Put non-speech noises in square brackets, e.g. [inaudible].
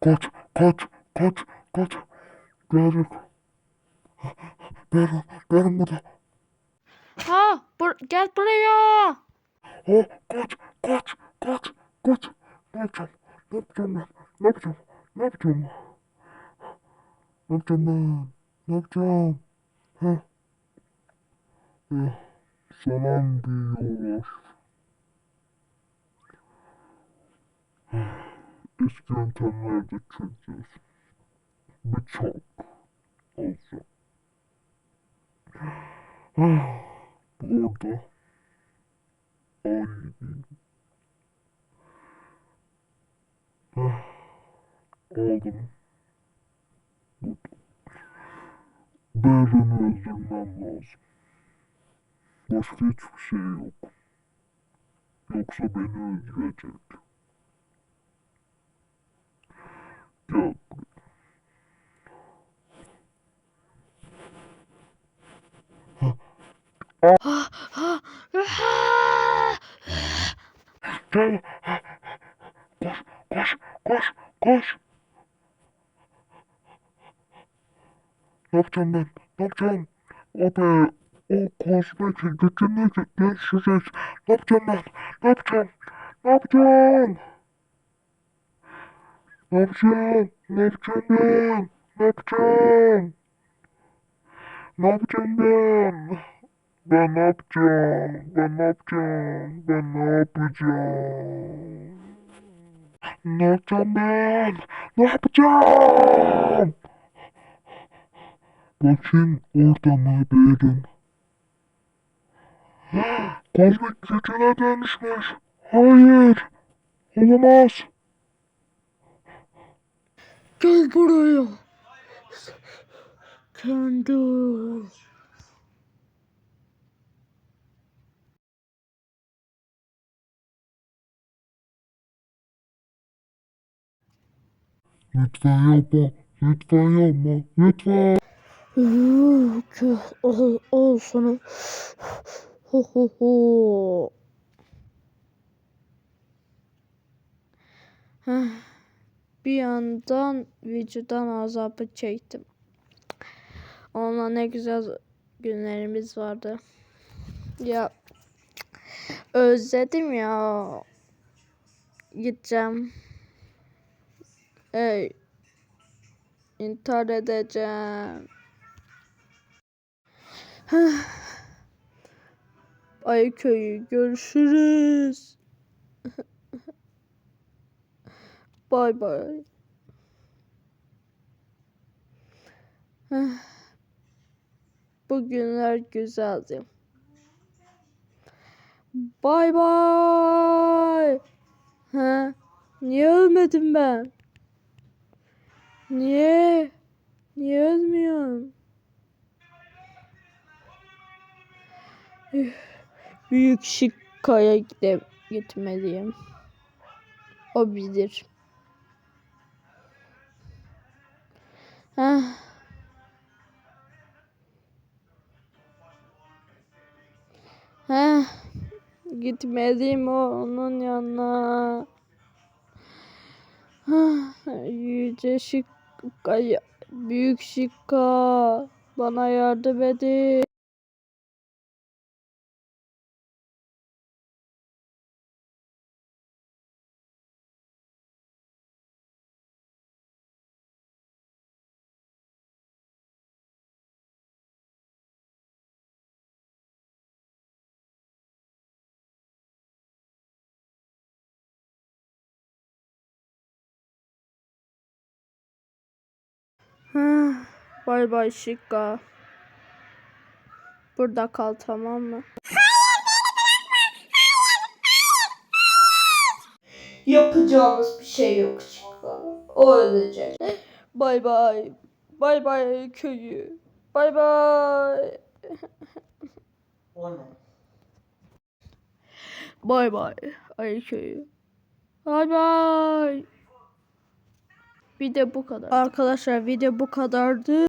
Kaç, kaç, kaç, kaç. Geldik. Benim, benim burada. Ha, bur gel buraya. Oh, kaç, kaç, kaç, kaç. Ne yapacağım? Ne yapacağım ben? Ne yapacağım? Ne yapacağım? Ne yapacağım ben? Ne yapacağım? Ha? Eh, salam diyorlar. Eski yöntemlerde çözeceğiz. Bıçak alacağım. Ah, bu orada. Ay. Ah, aldım. Beren'i öldürmem lazım. Başka hiçbir şey yok. Yoksa beni öldürecek. Gel buraya. Gel. Koş, koş, koş, koş. Ne yapacağım ben? Ne yapacağım? O be, o kozmetik gücünü görüşeceğiz. Ne yapacağım ben? Ne yapacağım? Ne yapacağım? Ne yapacağım? Ne yapacağım ben? Ne yapacağım? Ne yapacağım ben? Ben ne yapacağım? Ben ne yapacağım? Ben ne yapacağım? Ne yapacağım ben? Ne yapacağım? Bakayım orada mı? Kozmik gücüne dönüşmüş. Hayır. Olamaz. Gel buraya. Kendi. Lütfen yapma. Lütfen yapma. Lütfen. Yuh, al, al sana. Ho ho ho. Heh, Bir yandan vücudan azabı çektim. Onunla ne güzel günlerimiz vardı. Ya özledim ya. Gideceğim. Ey. İntihar edeceğim. [sighs] Ay köyü görüşürüz. Bay bay. Bugünler güzeldi. Bay bay. Ha? Niye ölmedim ben? Niye? Niye ölmüyorum? Büyük Şikka'ya gide gitmeliyim. O bilir. Heh. Heh. Gitmeliyim onun yanına. Heh, Yüce Şikka, Büyük Şikka bana yardım edin. [sighs] Bay bay Şikka. Burada kal tamam mı? Yapacağımız bir şey yok Şikka. O ölecek. Bay bay. Bay bay köyü. Bay bay. O ne? Bay bay ay köyü. Bay bay. Video bu kadar. Arkadaşlar video bu kadardı.